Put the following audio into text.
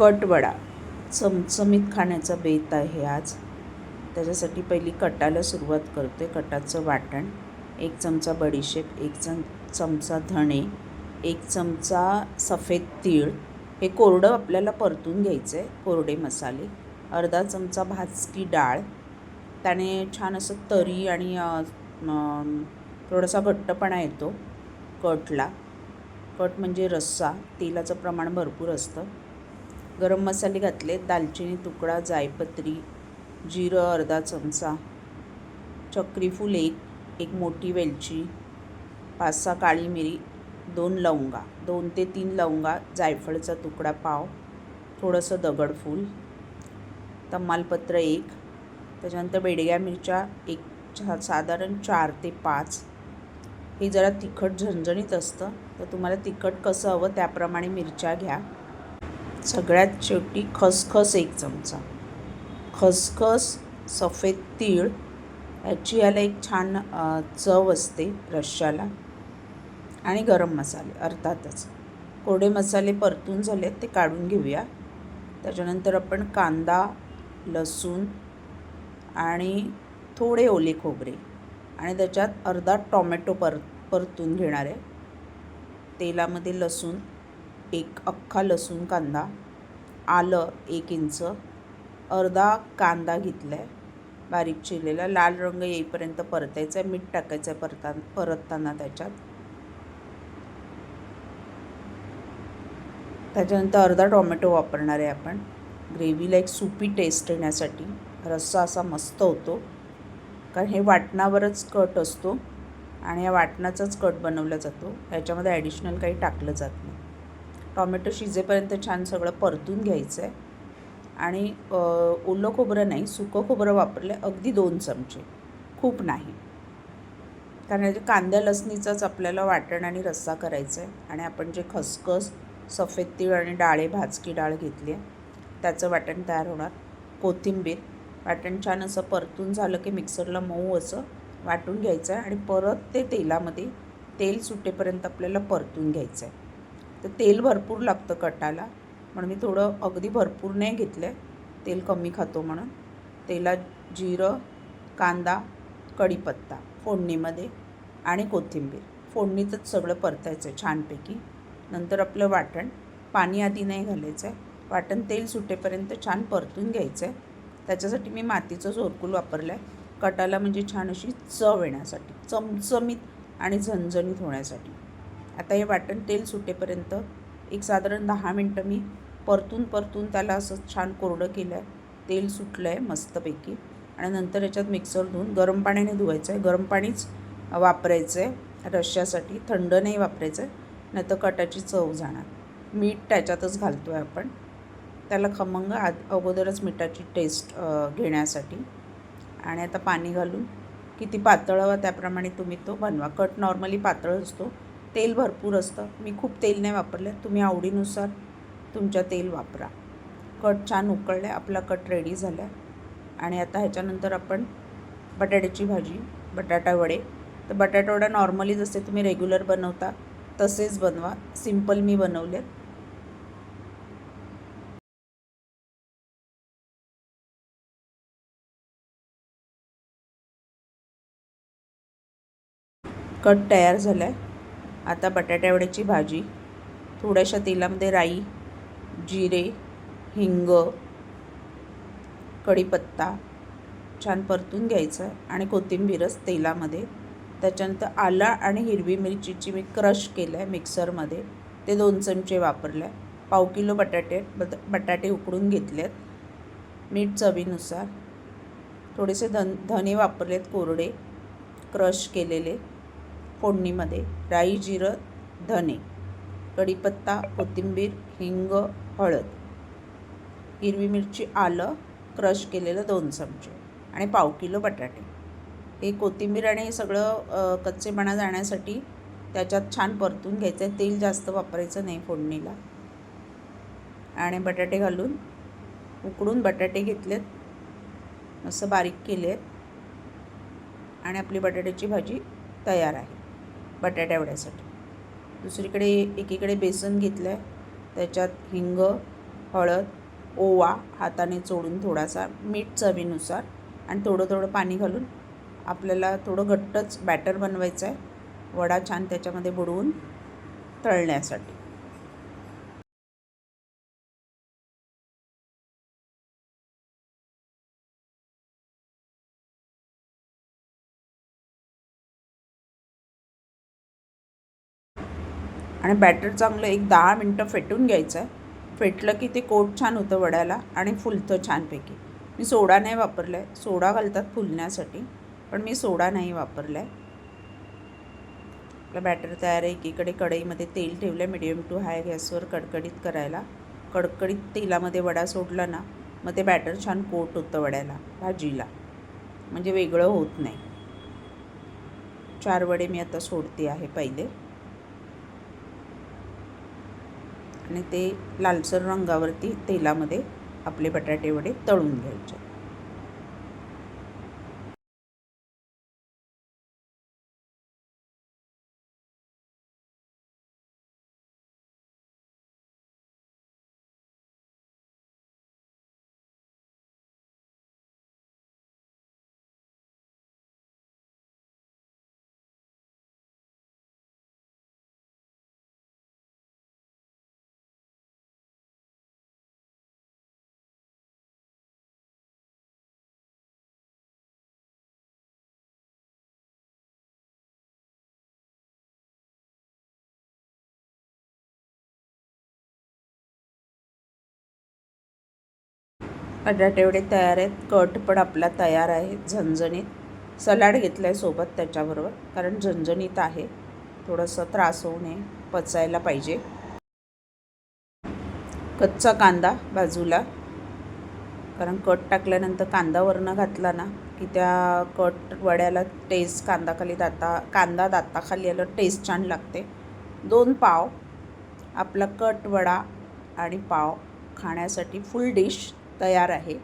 कटवडा चमचमीत खाण्याचा बेत आहे आज. त्याच्यासाठी पहिली कटाला सुरुवात करते कटाचं वाटण एक चमचा बडीशेप एक चम चमचा धणे एक चमचा सफेद तीळ. हे कोरडं आपल्याला परतून घ्यायचं आहे कोरडे मसाले. अर्धा चमचा भाजकी डाळ. त्याने छान असं तरी आणि थोडासा घट्टपणा येतो. कटला. कट म्हणजे रस्सा. तेलाचं प्रमाण भरपूर असतं. गरम मसाले घातले दालचिनी तुकडा जायपत्री जिरं अर्धा चमचा चक्रीफूल एक एक मोठी वेलची पाच सहा काळी मिरी दोन लवंगा दोन ते तीन लवंगा जायफळचा तुकडा पाव थोडंसं दगडफूल तमालपत्र एक त्याच्यानंतर बेडग्या मिरच्या एक चा- साधारण चार ते पाच. हे जरा तिखट झणझणीत असतं तर तुम्हाला तिखट कसं हवं त्याप्रमाणे मिरच्या घ्या. सगळ्यात शेवटी खसखस एक चमचा. खसखस सफेद तीळ याची याला एक छान चव असते रश्श्याला. आणि गरम मसाले अर्थातच. कोडे मसाले परतून झालेत ते काढून घेऊया. त्याच्यानंतर आपण कांदा लसूण आणि थोडे ओले खोबरे आणि त्याच्यात अर्धा टॉमॅटो पर परतून घेणार आहे. तेलामध्ये लसूण एक अख्खा लसूण कांदा आलं एक इंच अर्धा कांदा घेतला आहे बारीक चिरलेला लाल रंग येईपर्यंत परतायचा आहे मीठ टाकायचं आहे परता परतताना त्याच्यात. त्याच्यानंतर अर्धा टोमॅटो वापरणार आहे आपण. ग्रेव्हीला एक सुपी टेस्ट येण्यासाठी रस्सा असा मस्त होतो. कारण हे वाटणावरच कट असतो आणि या वाटणाचाच कट बनवला जातो. ह्याच्यामध्ये ॲडिशनल काही टाकलं जात नाही. टॉमॅटो शिजेपर्यंत छान सगळं परतून घ्यायचं आहे आणि ओलं खोबरं नाही सुकं खोबरं वापरलं अगदी दोन चमचे. खूप नाही. कारण कांद्या लसणीचाच आपल्याला वाटण आणि रस्सा करायचा आहे आणि आपण जे खसखस सफेद तीळ आणि डाळे भाजकी डाळ घेतली आहे त्याचं वाटण तयार होणार. कोथिंबीर वाटण छान असं परतून झालं की मिक्सरला मऊ असं वाटून घ्यायचं आहे आणि परत ते तेलामध्ये तेल सुटेपर्यंत आपल्याला परतून घ्यायचं आहे तर तेल भरपूर लागतं कटाला. म्हणून मी थोडं अगदी भरपूर नाही घेतलं. आहे तेल कमी खातो म्हणून. तेला जिरं कांदा कढीपत्ता फोडणीमध्ये आणि कोथिंबीर. फोडणीतच सगळं परतायचं आहे छानपैकी. नंतर आपलं वाटण. पाणी आधी नाही घालायचं आहे वाटण तेल सुटेपर्यंत छान परतून घ्यायचं आहे त्याच्यासाठी मी मातीचं झोरकूल वापरलं आहे कटाला म्हणजे छान अशी चव येण्यासाठी. चमचमीत आणि झणझणीत होण्यासाठी. आता हे वाटण तेल सुटेपर्यंत एक साधारण दहा मिनटं मी परतून परतून त्याला असं छान कोरडं केलं आहे तेल सुटलं आहे मस्तपैकी. आणि नंतर याच्यात मिक्सर धुवून गरम पाण्याने धुवायचं आहे गरम पाणीच वापरायचं आहे रश्श्यासाठी. थंड नाही वापरायचं आहे नाही तर कटाची चव जाणार. मीठ त्याच्यातच घालतो आहे आपण. त्याला खमंग आद अगोदरच मिठाची टेस्ट घेण्यासाठी. आणि आता पाणी घालून किती पातळ हवं त्याप्रमाणे तुम्ही तो बनवा. कट नॉर्मली पातळ असतो. तेल भरपूर असतं. मी खूप तेल नाही वापरलं. तुम्ही आवडीनुसार तुमच्या तेल वापरा. कट छान उकळलं आहे आपला कट रेडी झाला. आहे आणि आता ह्याच्यानंतर आपण बटाट्याची भाजी बटाटा वडे. तर बटाटा वडा नॉर्मली जसे तुम्ही रेग्युलर बनवता तसेच बनवा. सिंपल मी बनवले कट तयार झाला आहे आता बटाट्यावड्याची भाजी थोड्याशा तेलामध्ये राई जिरे हिंग कढीपत्ता छान परतून घ्यायचं आहे आणि कोथिंबीरच तेलामध्ये. त्याच्यानंतर आला आणि हिरवी मिरचीची मी क्रश केलं आहे मिक्सरमध्ये. ते दोन चमचे वापरले आहे पाव किलो बटाटे बट बटाटे उकडून घेतलेत मीठ चवीनुसार. थोडेसे धन धने वापरलेत कोरडे क्रश केलेले. फोडणीमध्ये राई जिरं धने कढीपत्ता कोथिंबीर हिंग हळद हिरवी मिरची आलं क्रश केलेलं दोन चमचे आणि पाव किलो बटाटे. हे कोथिंबीर आणि हे सगळं कच्चेपणा जाण्यासाठी त्याच्यात छान परतून घ्यायचं आहे तेल जास्त वापरायचं नाही फोडणीला. आणि बटाटे घालून उकडून बटाटे घेतलेत. असं बारीक केले आहेत आणि आपली बटाट्याची भाजी तयार आहे. बटाट्यावड्यासाठी दुसरीकडे एकीकडे बेसन घेतलं आहे त्याच्यात हिंग हळद ओवा हाताने चोळून थोडासा मीठ चवीनुसार आणि थोडं थोडं पाणी घालून आपल्याला थोडं घट्टच बॅटर बनवायचं आहे वडा छान त्याच्यामध्ये बुडवून तळण्यासाठी. आणि बॅटर चांगलं एक दहा मिनटं फेटून घ्यायचं आहे फेटलं की ते कोट छान होतं वड्याला आणि फुलतं छानपैकी. मी सोडा नाही वापरला आहे सोडा घालतात फुलण्यासाठी पण मी सोडा नाही वापरला आहे आपलं बॅटर तयार आहे एकीकडे कढईमध्ये तेल ठेवलं आहे मिडियम टू हाय गॅसवर कडकडीत करायला. कडकडीत तेलामध्ये वडा सोडला ना मग ते बॅटर छान कोट होतं वड्याला भाजीला. म्हणजे वेगळं होत नाही. चार वडे मी आता सोडते आहे पहिले. आणि ते लालसर रंगावरती तेलामध्ये आपले बटाटे वडे तळून घ्यायचे. बटाटेवडे तयार आहेत. कट पण आपला तयार आहे. झणझणीत सलाड घेतला आहे सोबत त्याच्याबरोबर कारण झणझणीत आहे. थोडंसं त्रास होऊ नये. पचायला पाहिजे. कच्चा कांदा बाजूला. कारण कट टाकल्यानंतर कांदा वरणं घातला ना की त्या कट वड्याला टेस्ट कांदाखाली दाता कांदा दाताखाली आलं टेस्ट छान लागते. दोन पाव आपला कट वडा आणि पाव खाण्यासाठी फुल डिश तयार आहे.